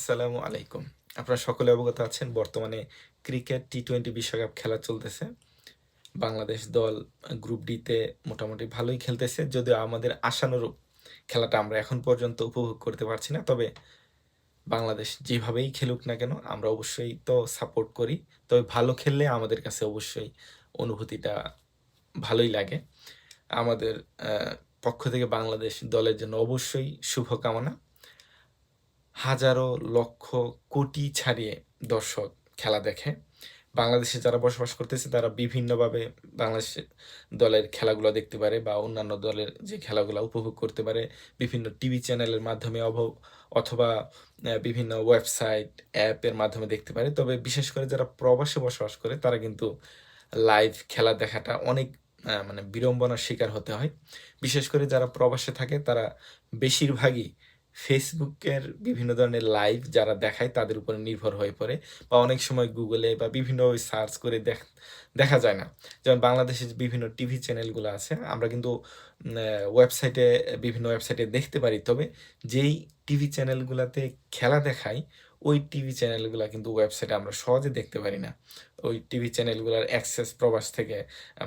আসসালামু আলাইকুম। আপনারা সকলে অবগত আছেন, বর্তমানে ক্রিকেট টি টোয়েন্টি বিশ্বকাপ খেলা চলতেছে। বাংলাদেশ দল গ্রুপ ডিতে মোটামুটি ভালোই খেলতেছে, যদিও আমাদের আশানুরূপ খেলাটা আমরা এখন পর্যন্ত উপভোগ করতে পারছি না। তবে বাংলাদেশ যেভাবেই খেলুক না কেন, আমরা অবশ্যই তো সাপোর্ট করি। তবে ভালো খেললে আমাদের কাছে অবশ্যই অনুভূতিটা ভালোই লাগে। আমাদের পক্ষ থেকে বাংলাদেশ দলের জন্য অবশ্যই শুভকামনা। হাজারো লক্ষ কোটি ছাড়িয়ে দর্শক খেলা দেখে। বাংলাদেশে যারা বসবাস করতেছে, তারা বিভিন্নভাবে বাংলাদেশ দলের খেলাগুলো দেখতে পারে বা অন্যান্য দলের যে খেলাগুলো উপভোগ করতে পারে। বিভিন্ন টিভি চ্যানেলের মাধ্যমে অথবা বিভিন্ন ওয়েবসাইট অ্যাপের মাধ্যমে দেখতে পারে। তবে বিশেষ করে যারা প্রবাসে বসবাস করে, তারা কিন্তু লাইভ খেলা দেখাটা অনেক মানে বিড়ম্বনার শিকার হতে হয়। বিশেষ করে যারা প্রবাসে থাকে, তারা বেশিরভাগই ফেসবুকের বিভিন্ন ধরনের লাইভ যারা দেখায়, তাদের উপরে নির্ভর হয়ে পড়ে বা অনেক সময় গুগলে বা বিভিন্নভাবে সার্চ করে দেখ দেখা যায় না। যেমন বাংলাদেশের বিভিন্ন টিভি চ্যানেলগুলো আছে, আমরা কিন্তু ওয়েবসাইটে বিভিন্ন ওয়েবসাইটে দেখতে পারি। তবে যেই টিভি চ্যানেলগুলোতে খেলা দেখায় ওই টিভি চ্যানেলগুলো কিন্তু ওয়েবসাইটে আমরা সহজে দেখতে পারি না। ওই টিভি চ্যানেলগুলোর অ্যাক্সেস প্রবাস থেকে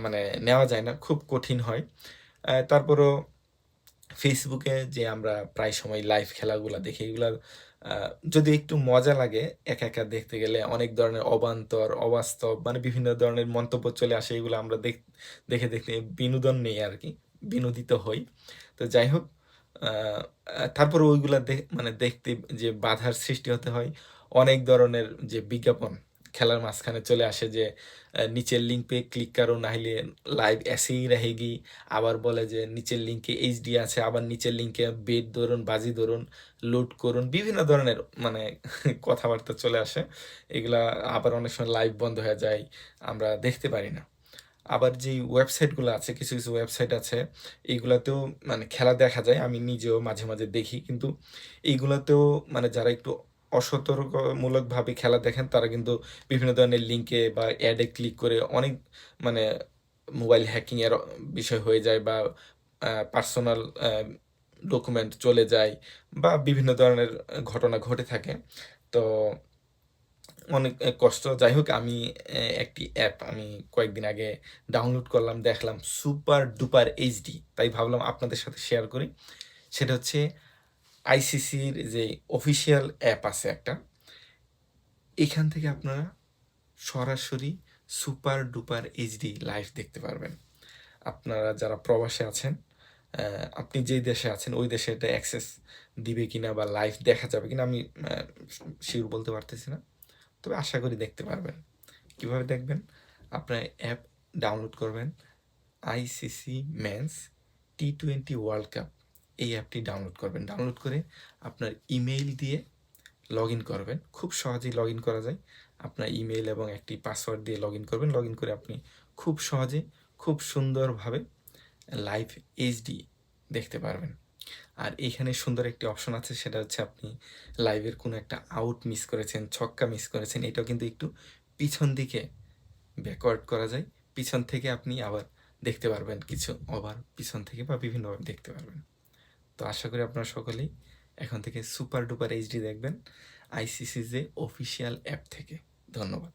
মানে নেওয়া যায় না। খুব কঠিন হয়। তারপরও ফেসবুকে যে আমরা প্রায় সময় লাইভ খেলাগুলো দেখি এগুলা আহ, যদি একটু মজা লাগে একা একা দেখতে গেলে অনেক ধরনের অবান্তর অবাস্তব মানে বিভিন্ন ধরনের মন্তব্য চলে আসে এগুলো আমরা দেখ দেখে দেখতে বিনোদন নেই আর কি বিনোদিত হই। তো যাই হোক তারপর ওইগুলা দেখ- মানে দেখতে যে বাধার সৃষ্টি হতে হয় অনেক ধরনের যে বিজ্ঞাপন খেলার মাঝখানে চলে আসে যে নিচের লিঙ্কে ক্লিক করো, নাহলে লাইভ এসেই রেহেগি আবার বলে যে, নিচের লিঙ্কে এইচডি আছে, আবার নিচের লিঙ্কে বেড ধরুন, বাজি ধরুন লোড করুন, বিভিন্ন ধরনের মানে কথাবার্তা চলে আসে। এগুলা আবার অনেক সময় লাইভ বন্ধ হয়ে যায়, আমরা দেখতে পারি না। আবার যে ওয়েবসাইটগুলো আছে, কিছু কিছু ওয়েবসাইট আছে এইগুলাতেও মানে খেলা দেখা যায়, আমি নিজেও মাঝে মাঝে দেখি। কিন্তু এইগুলাতেও মানে যারা একটু অসতর্কমূলকভাবে খেলা দেখেন, তারা কিন্তু বিভিন্ন ধরনের লিঙ্কে বা অ্যাডে ক্লিক করে অনেক মানে মোবাইল হ্যাকিংয়ের বিষয় হয়ে যায় বা পার্সোনাল ডকুমেন্ট চলে যায় বা বিভিন্ন ধরনের ঘটনা ঘটে থাকে। তো অনেক কষ্ট। যাই হোক আমি একটি অ্যাপ আমি কয়েকদিন আগে ডাউনলোড করলাম, দেখলাম সুপার ডুপার এইচডি তাই ভাবলাম আপনাদের সাথে শেয়ার করি। সেটা হচ্ছে আইসিসির যে অফিসিয়াল অ্যাপ আছে একটা, এখান থেকে আপনারা সরাসরি সুপার ডুপার এইচডি লাইভ দেখতে পারবেন। আপনারা যারা প্রবাসে আছেন আপনি যেই দেশে আছেন, ওই দেশে এটা অ্যাক্সেস দিবে কিনা বা লাইভ দেখা যাবে কিনা আমি শিওর বলতে পারতেছি না। তবে আশা করি দেখতে পারবেন। কীভাবে দেখবেন? আপনার অ্যাপ ডাউনলোড করবেন ICC men's T twenty world cup এই অ্যাপটি ডাউনলোড করবেন। ডাউনলোড করে আপনার ইমেইল দিয়ে লগ ইন করবেন। খুব সহজেই লগ ইন করা যায়। আপনার ইমেইল এবং একটি পাসওয়ার্ড দিয়ে লগ ইন করবেন। লগ ইন করে আপনি খুব সহজে, খুব সুন্দরভাবে লাইভ এইচডি দেখতে পারবেন। আর এইখানে সুন্দর একটি অপশন আছে, সেটা হচ্ছে আপনি লাইভের কোনো একটা আউট মিস করেছেন, ছক্কা মিস করেছেন, এটাও কিন্তু একটু পিছন দিকে ব্যাকওয়ার্ড করা যায়। পিছন থেকে আপনি আবার দেখতে পারবেন, কিছু ওভার পিছন থেকে বা বিভিন্নভাবে দেখতে পারবেন। তো আশা করি আপনারা সকলেই এখন থেকে সুপার ডুপার এইচডি দেখবেন আইসিসি যে অফিসিয়াল অ্যাপ থেকে। ধন্যবাদ।